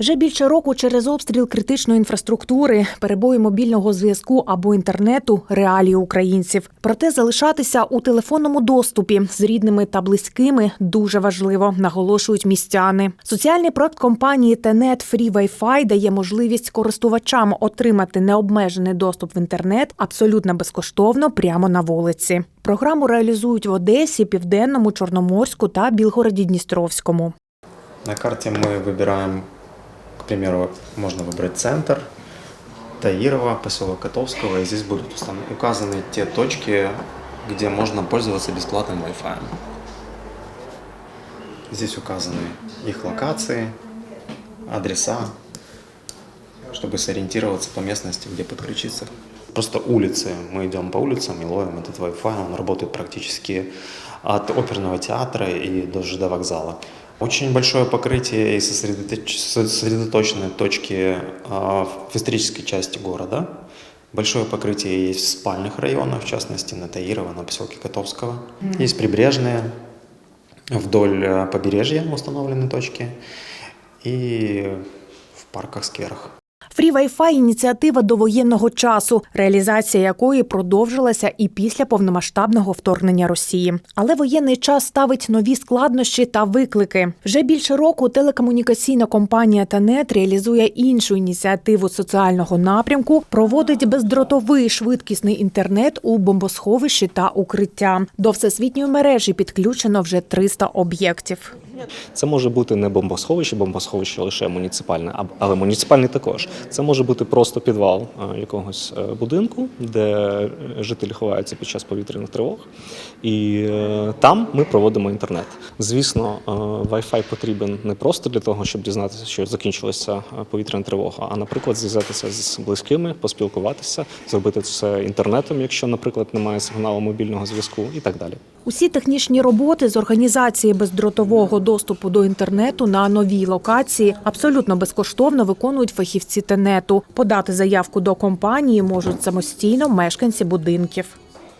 Вже більше року через обстріл критичної інфраструктури, перебої мобільного зв'язку або інтернету реалії українців. Проте залишатися у телефонному доступі з рідними та близькими дуже важливо, наголошують містяни. Соціальний проект компанії Tenet Free Wi-Fi дає можливість користувачам отримати необмежений доступ в інтернет абсолютно безкоштовно прямо на вулиці. Програму реалізують в Одесі, Південному, Чорноморську та Білгороді Дністровському. На карте мы выбираем, к примеру, можно выбрать центр, Таирова, поселок Котовского, и здесь будут указаны те точки, где можно пользоваться бесплатным Wi-Fi. Здесь указаны их локации, адреса, чтобы сориентироваться по местности, где подключиться. Просто улицы. Мы идем по улицам и ловим этот Wi-Fi. Он работает практически от оперного театра и до ЖД вокзала. Очень большое покрытие и сосредоточ- сосредоточенные точки а, в исторической части города. Большое покрытие есть в спальных районах, в частности на Таирова, на поселке Котовского. Есть прибрежные, вдоль э, побережья установлены точки и в парках, скверах. Free Wi-Fi – ініціатива довоєнного часу, реалізація якої продовжилася і після повномасштабного вторгнення Росії. Але воєнний час ставить нові складнощі та виклики. Вже більше року телекомунікаційна компанія Танет реалізує іншу ініціативу соціального напрямку, проводить бездротовий швидкісний інтернет у бомбосховищі та укриття. До всесвітньої мережі підключено вже 300 об'єктів. Це може бути не бомбосховище, бомбосховище лише муніципальне, але муніципальне також. Це може бути просто підвал якогось е, будинку, де е, жителі ховаються під час повітряних тривог. І е, там ми проводимо інтернет. Звісно, Wi-Fi потрібен не просто для того, щоб дізнатися, що закінчилася повітряна тривога, а, наприклад, зв'язатися з близькими, поспілкуватися, зробити це інтернетом, якщо, наприклад, немає сигналу мобільного зв'язку, і так далі. Усі технічні роботи з організації бездротового доступу до інтернету на новій локації абсолютно безкоштовно виконують фахівці тенету. Подати заявку до компанії можуть самостійно мешканці будинків.